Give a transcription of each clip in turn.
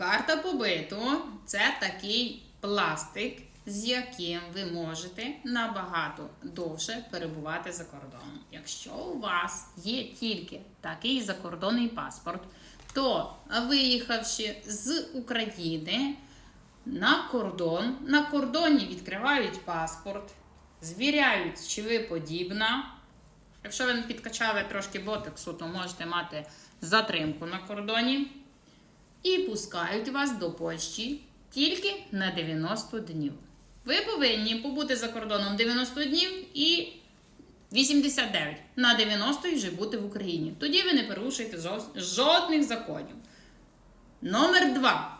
Карта побиту це такий пластик, з яким ви можете набагато довше перебувати за кордоном. Якщо у вас є тільки такий закордонний паспорт, то виїхавши з України на кордон, на кордоні відкривають паспорт, звіряють, чи ви подібна. Якщо ви підкачали трошки ботексу, то можете мати затримку на кордоні. І пускають вас до Польщі тільки на 90 днів. Ви повинні побути за кордоном 90 днів і 89 на 90 і вже бути в Україні. Тоді ви не порушуєте жодних законів. Номер 2.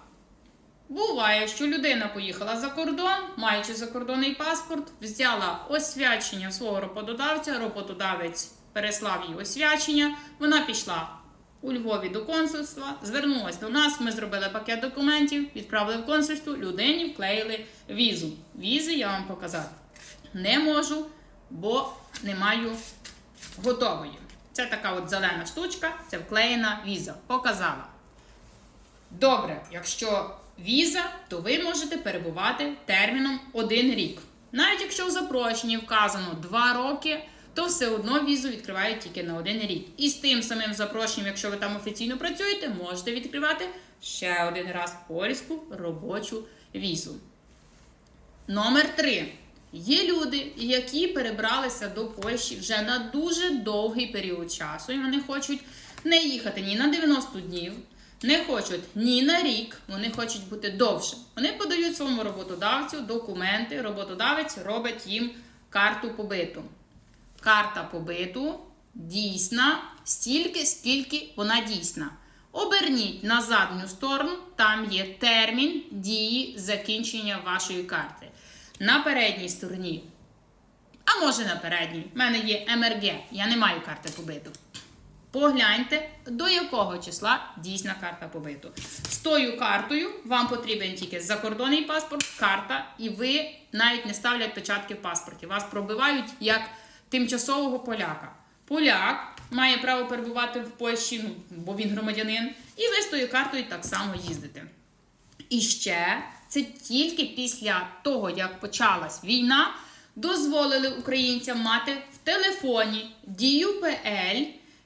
Буває, що людина поїхала за кордон, маючи закордонний паспорт, взяла освячення свого роботодавця, роботодавець переслав їй освячення, вона пішла у Львові до консульства, звернулася до нас, ми зробили пакет документів, відправили в консульство, людині вклеїли візу. Візи я вам показати не можу, бо не маю готової. Це така от зелена штучка, це вклеєна віза. Показала. Добре, якщо віза, то ви можете перебувати терміном один рік. Навіть якщо в запрошенні вказано 2 роки, то все одно візу відкривають тільки на один рік. І з тим самим запрошенням, якщо ви там офіційно працюєте, можете відкривати ще один раз польську робочу візу. Номер 3. Є люди, які перебралися до Польщі вже на дуже довгий період часу, і вони хочуть не їхати ні на 90 днів, не хочуть ні на рік, вони хочуть бути довше. Вони подають своєму роботодавцю документи, роботодавець робить їм карту побиту. Карта побиту дійсна стільки, скільки вона дійсна. Оберніть на задню сторону, там є термін дії закінчення вашої карти. На передній стороні, а може на передній, в мене є МРГ, я не маю карти побиту. Погляньте, до якого числа дійсна карта побиту. З тою картою вам потрібен тільки закордонний паспорт, карта, і ви навіть не ставлять печатки в паспорті. Вас пробивають як тимчасового поляка. Поляк має право перебувати в Польщі, ну, бо він громадянин, і ви з тою картою так само їздите. І ще це тільки після того, як почалась війна, дозволили українцям мати в телефоні Дію ПЛ.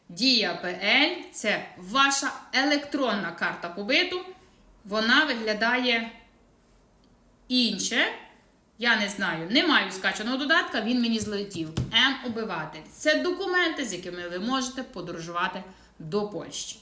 Дія ПЛ це ваша електронна карта побиту. Вона виглядає інше. Я не знаю, не маю скачаного додатка, він мені злетів. М-обиватель. Це документи, з якими ви можете подорожувати до Польщі.